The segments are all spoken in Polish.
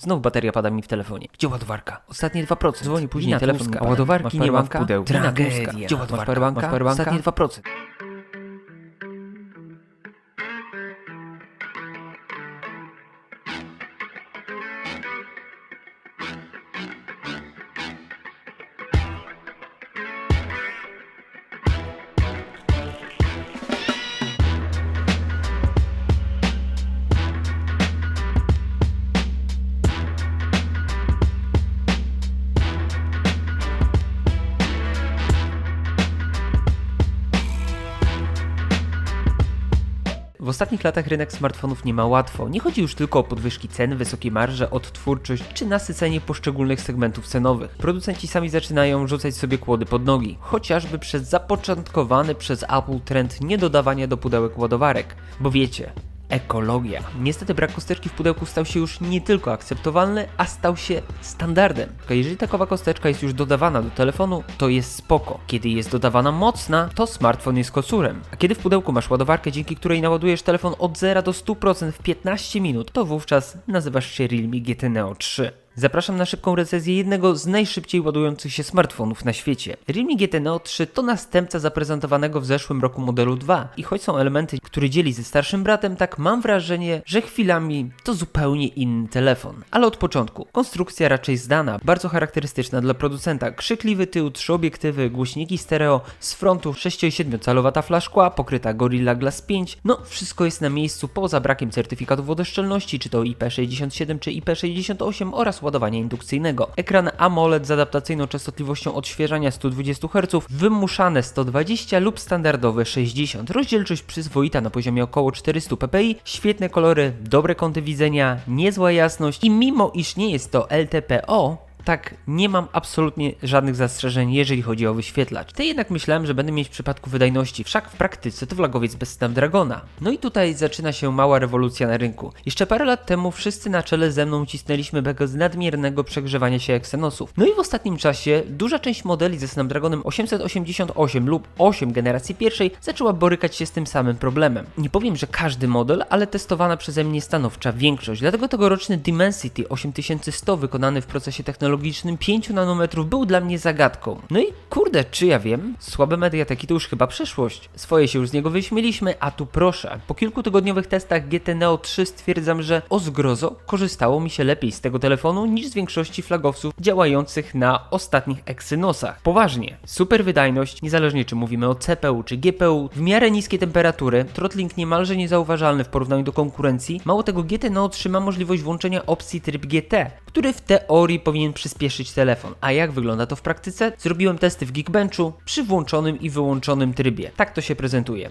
Znowu bateria pada mi w telefonie. Gdzie ładowarka? Ostatnie 2%. Dzwoni później telefon, a ładowarki nie ma w pudełku. Tragedia. Gdzie ładowarka? powerbanka? Masz powerbanka? Ostatnie 2%. Ostatnich latach rynek smartfonów nie ma łatwo. Nie chodzi już tylko o podwyżki cen, wysokie marże, odtwórczość czy nasycenie poszczególnych segmentów cenowych. Producenci sami zaczynają rzucać sobie kłody pod nogi, chociażby przez zapoczątkowany przez Apple trend niedodawania do pudełek ładowarek. Bo wiecie, ekologia. Niestety brak kosteczki w pudełku stał się już nie tylko akceptowalny, a stał się standardem. Jeżeli takowa kosteczka jest już dodawana do telefonu, to jest spoko. Kiedy jest dodawana mocna, to smartfon jest kocurem. A kiedy w pudełku masz ładowarkę, dzięki której naładujesz telefon od 0 do 100% w 15 minut, to wówczas nazywasz się Realme GT Neo 3. Zapraszam na szybką recenzję jednego z najszybciej ładujących się smartfonów na świecie. Realme GT Neo 3 to następca zaprezentowanego w zeszłym roku modelu 2 i choć są elementy, które dzieli ze starszym bratem, tak mam wrażenie, że chwilami to zupełnie inny telefon. Ale od początku. Konstrukcja raczej zdana, bardzo charakterystyczna dla producenta. Krzykliwy tył, trzy obiektywy, głośniki stereo, z frontu 6,7 calowa tafla szkła, pokryta Gorilla Glass 5. No, wszystko jest na miejscu poza brakiem certyfikatu wodoszczelności, czy to IP67 czy IP68 oraz ładowania indukcyjnego. Ekran AMOLED z adaptacyjną częstotliwością odświeżania 120 Hz, wymuszane 120 lub standardowe 60. Rozdzielczość przyzwoita na poziomie około 400 ppi, świetne kolory, dobre kąty widzenia, niezła jasność i mimo iż nie jest to LTPO, tak, nie mam absolutnie żadnych zastrzeżeń, jeżeli chodzi o wyświetlacz. Te jednak myślałem, że będę mieć w przypadku wydajności, wszak w praktyce to flagowiec bez Snapdragona. No i tutaj zaczyna się mała rewolucja na rynku. Jeszcze parę lat temu wszyscy na czele ze mną cisnęliśmy bekę z nadmiernego przegrzewania się Exynosów. No i w ostatnim czasie duża część modeli ze Snapdragonem 888 lub 8 generacji pierwszej zaczęła borykać się z tym samym problemem. Nie powiem, że każdy model, ale testowana przeze mnie stanowcza większość. Dlatego tegoroczny Dimensity 8100 wykonany w procesie technologicznym 5 nanometrów był dla mnie zagadką. No i kurde, czy ja wiem? Słabe mediateki to już chyba przeszłość. Swoje się już z niego wyśmieliśmy, a tu proszę. Po kilkutygodniowych testach GT Neo 3 stwierdzam, że o zgrozo korzystało mi się lepiej z tego telefonu niż z większości flagowców działających na ostatnich Exynosach. Poważnie, super wydajność, niezależnie czy mówimy o CPU czy GPU, w miarę niskie temperatury, throttling niemalże niezauważalny w porównaniu do konkurencji. Mało tego GT Neo 3 ma możliwość włączenia opcji tryb GT, który w teorii powinien przyspieszyć telefon. A jak wygląda to w praktyce? Zrobiłem testy w Geekbenchu przy włączonym i wyłączonym trybie. Tak to się prezentuje.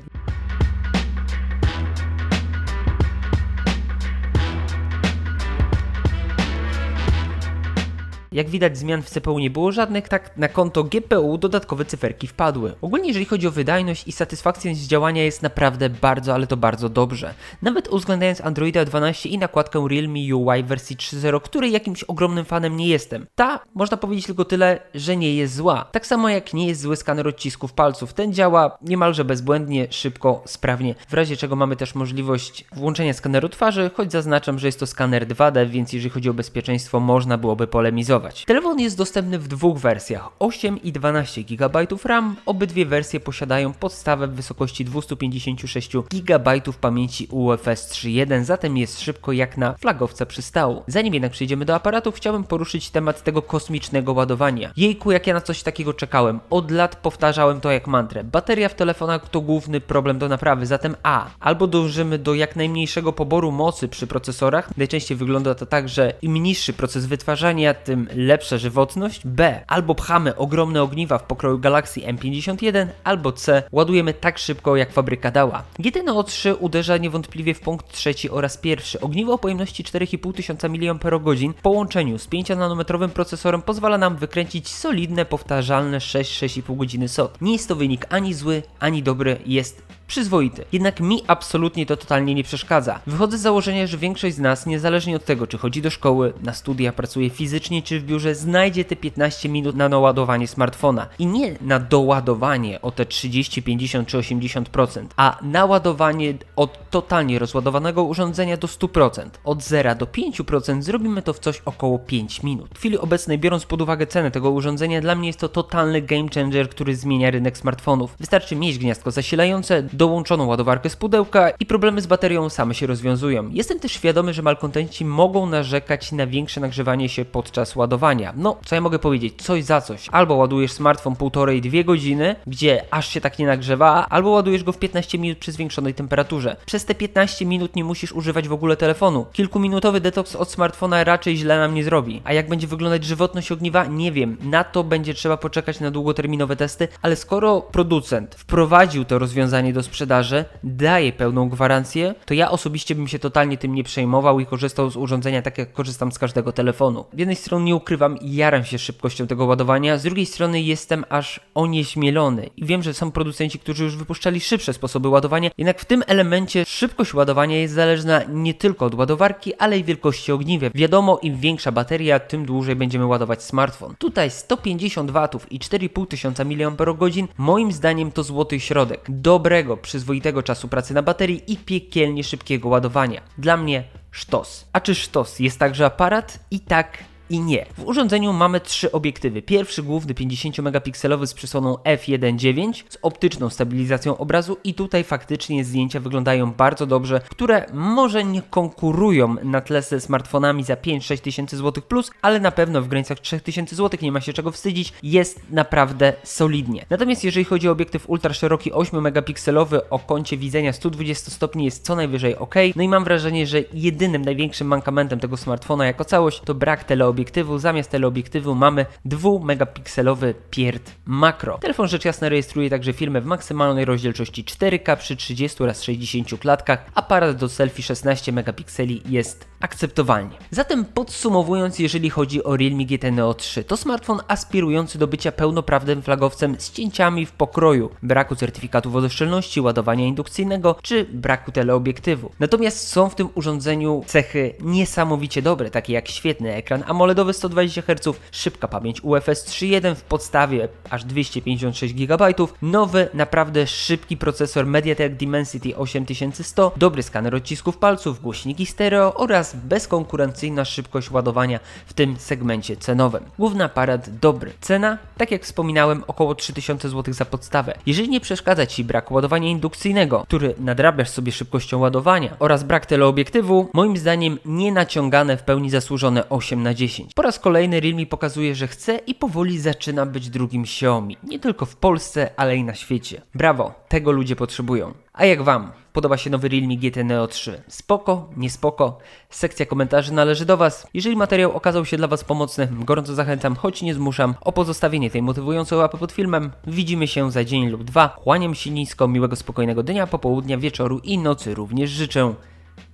Jak widać zmian w CPU nie było żadnych, tak na konto GPU dodatkowe cyferki wpadły. Ogólnie jeżeli chodzi o wydajność i satysfakcję z działania jest naprawdę bardzo, ale to bardzo dobrze. Nawet uwzględniając Androida 12 i nakładkę Realme UI wersji 3.0, której jakimś ogromnym fanem nie jestem. Ta, można powiedzieć tylko tyle, że nie jest zła. Tak samo jak nie jest zły skaner odcisków palców. Ten działa niemalże bezbłędnie, szybko, sprawnie. W razie czego mamy też możliwość włączenia skaneru twarzy, choć zaznaczam, że jest to skaner 2D, więc jeżeli chodzi o bezpieczeństwo można byłoby polemizować. Telefon jest dostępny w dwóch wersjach 8 i 12 GB RAM. Obydwie wersje posiadają podstawę w wysokości 256 GB pamięci UFS 3.1, zatem jest szybko jak na flagowca przystału. Zanim jednak przejdziemy do aparatów, chciałbym poruszyć temat tego kosmicznego ładowania. Jejku, jak ja na coś takiego czekałem. Od lat powtarzałem to jak mantrę. Bateria w telefonach to główny problem do naprawy, zatem A. Albo dążymy do jak najmniejszego poboru mocy przy procesorach. Najczęściej wygląda to tak, że im niższy proces wytwarzania, tym lepsza żywotność. B. Albo pchamy ogromne ogniwa w pokroju Galaxy M51, albo C. Ładujemy tak szybko, jak fabryka dała. GT Neo 3 uderza niewątpliwie w punkt trzeci oraz pierwszy. Ogniwo o pojemności 4500 mAh w połączeniu z 5-nanometrowym procesorem pozwala nam wykręcić solidne, powtarzalne 6-6,5 godziny SOT. Nie jest to wynik ani zły, ani dobry, jest przyzwoity. Jednak mi absolutnie to totalnie nie przeszkadza. Wychodzę z założenia, że większość z nas, niezależnie od tego, czy chodzi do szkoły, na studia, pracuje fizycznie czy w biurze, znajdzie te 15 minut na naładowanie smartfona. I nie na doładowanie o te 30, 50 czy 80%, a naładowanie od totalnie rozładowanego urządzenia do 100%. Od 0 do 5% zrobimy to w coś około 5 minut. W chwili obecnej, biorąc pod uwagę cenę tego urządzenia, dla mnie jest to totalny game changer, który zmienia rynek smartfonów. Wystarczy mieć gniazdko zasilające, dołączoną ładowarkę z pudełka i problemy z baterią same się rozwiązują. Jestem też świadomy, że malkontenci mogą narzekać na większe nagrzewanie się podczas ładowania. No, co ja mogę powiedzieć? Coś za coś. Albo ładujesz smartfon półtorej, dwie godziny, gdzie aż się tak nie nagrzewa, albo ładujesz go w 15 minut przy zwiększonej temperaturze. Przez te 15 minut nie musisz używać w ogóle telefonu. Kilkuminutowy detoks od smartfona raczej źle nam nie zrobi. A jak będzie wyglądać żywotność ogniwa? Nie wiem. Na to będzie trzeba poczekać na długoterminowe testy, ale skoro producent wprowadził to rozwiązanie do sprzedaży, daje pełną gwarancję, to ja osobiście bym się totalnie tym nie przejmował i korzystał z urządzenia tak jak korzystam z każdego telefonu. Z jednej strony nie ukrywam, jaram się szybkością tego ładowania, z drugiej strony jestem aż onieśmielony i wiem, że są producenci, którzy już wypuszczali szybsze sposoby ładowania, jednak w tym elemencie szybkość ładowania jest zależna nie tylko od ładowarki, ale i wielkości ogniwa. Wiadomo, im większa bateria, tym dłużej będziemy ładować smartfon. Tutaj 150 W i 4500 mAh moim zdaniem to złoty środek dobrego, przyzwoitego czasu pracy na baterii i piekielnie szybkiego ładowania. Dla mnie sztos. A czy sztos jest także aparat? I tak i nie. W urządzeniu mamy trzy obiektywy. Pierwszy główny 50-megapikselowy z przysłoną f1.9 z optyczną stabilizacją obrazu i tutaj faktycznie zdjęcia wyglądają bardzo dobrze, które może nie konkurują na tle ze smartfonami za 5-6 tysięcy złotych plus, ale na pewno w granicach 3000 złotych nie ma się czego wstydzić, jest naprawdę solidnie. Natomiast jeżeli chodzi o obiektyw ultra szeroki 8-megapikselowy o kącie widzenia 120 stopni jest co najwyżej ok, no i mam wrażenie, że jedynym największym mankamentem tego smartfona jako całość to brak teleobiektywu teleobiektywu, zamiast teleobiektywu mamy 2-megapikselowy pierd makro. Telefon rzecz jasna rejestruje także filmy w maksymalnej rozdzielczości 4K przy 30 oraz 60 klatkach. Aparat do selfie 16 megapikseli jest akceptowalnie. Zatem podsumowując, jeżeli chodzi o Realme GT Neo 3, to smartfon aspirujący do bycia pełnoprawnym flagowcem z cięciami w pokroju, braku certyfikatu wodoszczelności, ładowania indukcyjnego czy braku teleobiektywu. Natomiast są w tym urządzeniu cechy niesamowicie dobre, takie jak świetny ekran AMOLEDowy 120 Hz, szybka pamięć UFS 3.1 w podstawie aż 256 GB, nowy, naprawdę szybki procesor MediaTek Dimensity 8100, dobry skaner odcisków palców, głośniki stereo oraz bezkonkurencyjna szybkość ładowania w tym segmencie cenowym. Główny aparat dobry. Cena, tak jak wspominałem, około 3000 zł za podstawę. Jeżeli nie przeszkadza Ci brak ładowania indukcyjnego, który nadrabiasz sobie szybkością ładowania oraz brak teleobiektywu, moim zdaniem nie naciągane w pełni zasłużone 8 na 10. Po raz kolejny Realme pokazuje, że chce i powoli zaczyna być drugim Xiaomi. Nie tylko w Polsce, ale i na świecie. Brawo, tego ludzie potrzebują. A jak Wam? Podoba się nowy Realme GT Neo 3. Spoko, nie spoko. Sekcja komentarzy należy do Was. Jeżeli materiał okazał się dla Was pomocny, gorąco zachęcam, choć nie zmuszam, o pozostawienie tej motywującej łapy pod filmem. Widzimy się za dzień lub dwa. Kłaniam się nisko, miłego, spokojnego dnia, popołudnia, wieczoru i nocy również życzę.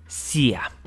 See ya.